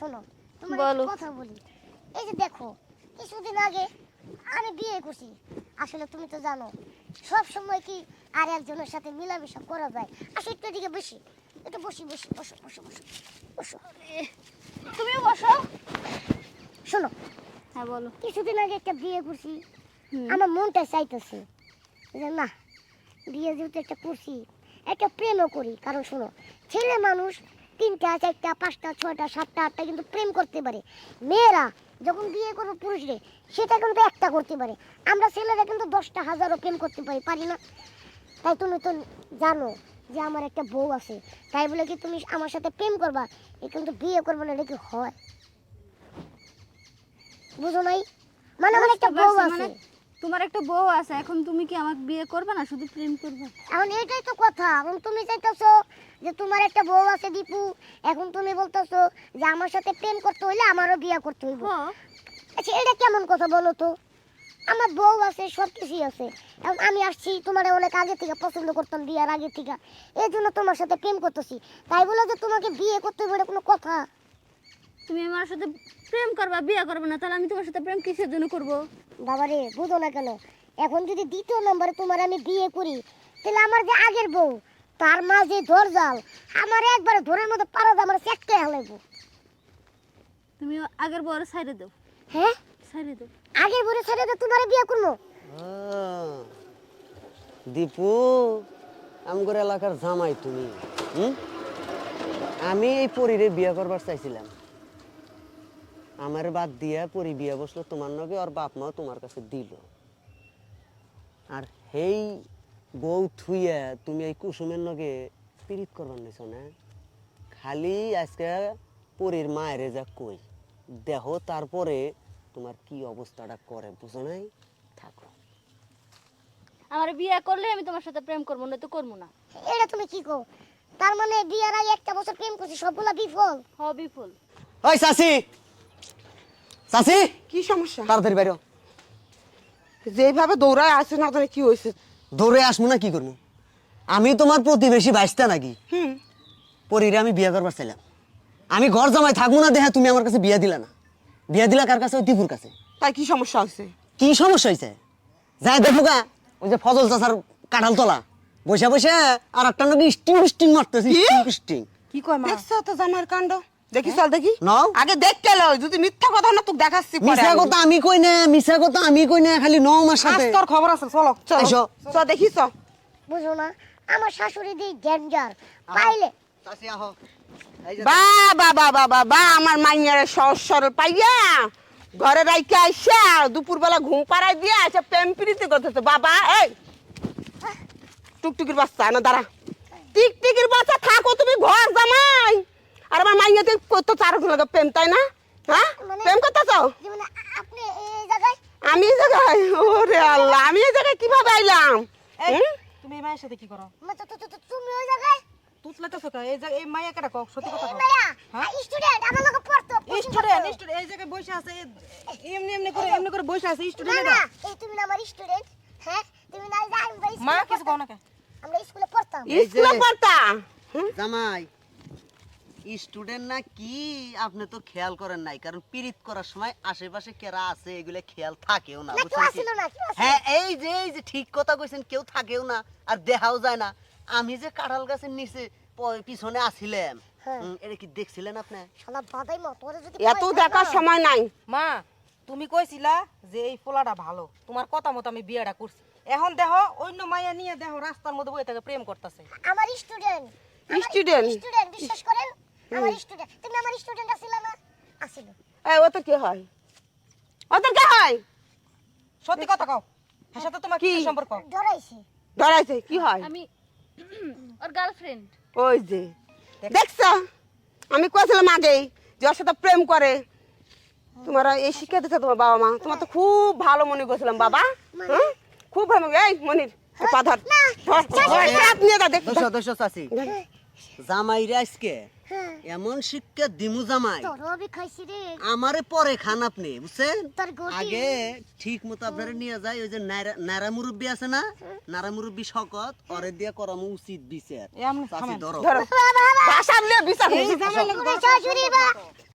শোনো বলো। কথা বলি। এই যে দেখো কিছুদিন আগে আমি বিয়ে করছি। আসলে তুমি তো জানো সব সময় কি আর একজনের সাথে মিলামিশা করা যায়? আসলে একটু এদিকে বসি। একটু বসি বসি বসো বসো বসো বসো। তুমিও বসো। শোনো হ্যাঁ বলো। কিছুদিন আগে একটা বিয়ে করছি। আমার মনটা চাইতেছে যে না বিয়ে যেহেতু একটা করছি একটা প্রেমও করি। কারণ শোনো ছেলে মানুষ তিনটা চারটা পাঁচটা ছয়টা সাতটা আটটা কিন্তু প্রেম করতে পারে। মেয়েরা যখন বিয়ে করবে পুরুষরে সেটা কিন্তু একটা করতে পারে। আমরা ছেলেরা কিন্তু দশটা হাজারও প্রেম করতে পারি পারি না। তাই তুমি তো জানো যে আমার একটা বউ আছে। তাই বলে কি তুমি আমার সাথে প্রেম করবা? এ কিন্তু বিয়ে করবে না এটা কি হয়? বুঝো নাই? মানে আমার একটা বউ আছে। মানে তোমার একটা বউ আছে এখন তুমি কি আমাকে বিয়ে করবে না শুধু প্রেম করবে? এখন এটাই তো কথা। এখন তুমি চাইতেছো যে তোমার একটা বউ আছে দীপু এখন তুমি বলতেছো যে আমার সাথে প্রেম করতে হইলে আমারও বিয়ে করতে হইব। আচ্ছা এটা কেমন কথা বলো তো? আমার বউ আছে সব কিছুই আছে। এখন আমি আসছি তোমার অনেক আগে থেকে পছন্দ করতাম বিয়ার আগে থেকে। এই জন্য তোমার সাথে প্রেম করতেছি। তাই বলে যে তোমাকে বিয়ে করতে এটা কোনো কথা? তুমি আমার সাথে প্রেম করবা বিয়ে করবে না তাহলে আমি তোমার সাথে প্রেম কিসের জন্য করব? বাবারে বুঝো না কেন। এখন যদি দ্বিতীয় নম্বরে তোমার আমি বিয়ে করি তাহলে আমার যে আগের বউ তার মা যে ধরজাল আমার একবারে ধরের মধ্যে পারা আমার চেকতে হালাইবো। তুমি আগের বড় সাইডে দাও। হ্যাঁ সাইডে দাও। আগের বউরে ছেড়ে তো তোমার বিয়ে করব? দীপু আমগর এলাকার জামাই তুমি হুম? আমি এই পরীরে বিয়ে করবার চাইছিলাম। আমার বাদ দিয়া পরি বিয়ে বসল তোমার নগে আর বাপ মাও তোমার কাছে দিল। আর হেই বউ থুইয়া তুমি এই কুসুমের নগে পীড়িত করবার নিছ না? খালি আজকে পরীর মায়েরে যা কই দেহ তারপরে তোমার কি অবস্থাটা করে বুঝো নাই? থাকো। আমার বিয়ে করলে আমি তোমার সাথে প্রেম করব না তো করব না। এটা তুমি কি কো তার মানে বিয়ার আগে একটা বছর প্রেম করছি সবগুলা বিফল? হবি ফুল ওই চাচি চাচি কি সমস্যা? তাড়াতাড়ি বাইর। হ। যেভাবে দৌড়ায় আসে না কি হয়েছে। দৌড়ে আসব না কি করব? আমি তোমার প্রতিবেশী বাইসটা নাকি? হুম। পরিরে আমি বিয়ে করবার চাইলাম। আমি ঘর জামাই থাকব না দেখা তুমি আমার কাছে বিয়ে দিলা না। বিয়ে দিলা কার কাছে? ওই দীপুর কাছে। তাই কি সমস্যা হয়েছে কি সমস্যা হয়েছে যাই দেখো গা ওই যে ফজল চাষার কাঁঠাল তোলা। বসে বসে আর একটা নাকি স্টিং স্টিং মারতেছে স্টিং স্টিং কি কয় মা? দেখছ তো জামার কাণ্ড? দেখি চল দেখি। নাও। আগে দেখতে লও যদি মিথ্যা কথা না তোকে দেখাচ্ছি পরে আমি। কথা আমি কই না মিশা কথা আমি কই না খালি নও আমার সাথে। তোর খবর আছে চলো চলো। এসো। চল দেখি চল। বুঝো না আমার শাশুড়ি দি ডেঞ্জার। পাইলে। চাচি আহো। বা বা বা বা বা বা আমার মাইয়ারে সহজ সরল পাইয়া ঘরে রাইকে আইসা দুপুরবেলা ঘুম পাড়াই দিয়ে আইসা প্রেম প্রীতি করতেছে। বাবা এই। টুকটুকির বাচ্চা না দাঁড়া। টিকটিকির বাচ্চা থাকো তুমি ঘর জামাই। আর আমার মাইয়া তুই করতো চার লাগে প্রেম তাই না? হ্যাঁ? মানে- প্রেম করতেছ? যে মানে আপনি এই জায়গায় আমি এই জায়গায়? ওরে আল্লাহ আমি এই জায়গায় কীভাবে আইলাম? তুমি এই মায়ের সাথে কি করো? তো- তো- তো- তো- তুমি ওই জায়গায় তুতলাতেছো কা এই জায়গায় এই মাইয়া কেটা কও? সত্যি কথা মায়া হ্যাঁ? স্টুডেন্ট আমার লোক পড়তো। স্টুডেন্ট স্টুডেন্ট এই জায়গায় বসে আছে এ- এমনি এমনি করে এমনি করে বসে আছে স্টুডেন্ট না এই তুমি না আমার স্টুডেন্ট হ্যাঁ? তুমি না যাই মা কিছু কও না কে আমরা স্কুলে পড়তাম। স্কুলে পড়তা? জামাই স্টুডেন্ট না কি? আপনি তো খেয়াল করেন নাই কারণ পিরিত করার সময় আশেপাশে কেরা আছে এগুলো খেয়াল থাকেও না হ্যাঁ এই যে এই যে ঠিক কথা কইছেন কেউ থাকেও না আর দেখাও যায় না। আমি যে কাঁঠাল গাছের নিচে পিছনে আসিলাম হ্যাঁ। এটা কি দেখছিলেন আপনি? শালা বাদাই মত ওরে যদি এত দেখার সময় নাই। মা তুমি কইছিলা যে এই পোলাটা ভালো তোমার কথা মতো আমি বিয়েটা করছি। এখন দেখো অন্য মাইয়া নিয়ে দেখো রাস্তার মধ্যে বই থেকে প্রেম করতেছে। আমার স্টুডেন্ট Student? স্টুডেন্ট বিশ্বাস করেন? আমার স্টুডেন্ট তুমি আমার স্টুডেন্ট আসিল না? আসিল এই ও তো কে হয়? ও তো কে হয়? সত্যি কথা কও। এর সাথে তোমার কি? কি? সম্পর্ক? ডরাইছি ধরাইছে কি হয়? আমি ওর গার্লফ্রেন্ড ওই যে। দেখছ? আমি কয়েছিলাম আগেই যে ওর সাথে প্রেম করে। তোমার এই শিক্ষা দিচ্ছে তোমার বাবা মা। তোমার তো খুব ভালো মনে করছিলাম বাবা। হ্যাঁ? খুব ভালো এই মনির এই পা ধর ধর, ধর, হাত নিয়ে যা দেখ। দশ দশ চাচি। জামাইরে আজকে হ্যাঁ। এমন শিক্ষা দিমু জামাই। আমারে পরে খান আপনি বুঝছেন? আগে ঠিক মতো আপনারা নিয়ে যায় ওই যে নারা মুরব্বী আছে না? নারা মুরব্বী শকত ওরে দিয়ে করামু উচিত বিচার। এমন ধরো। ধরো। বিচার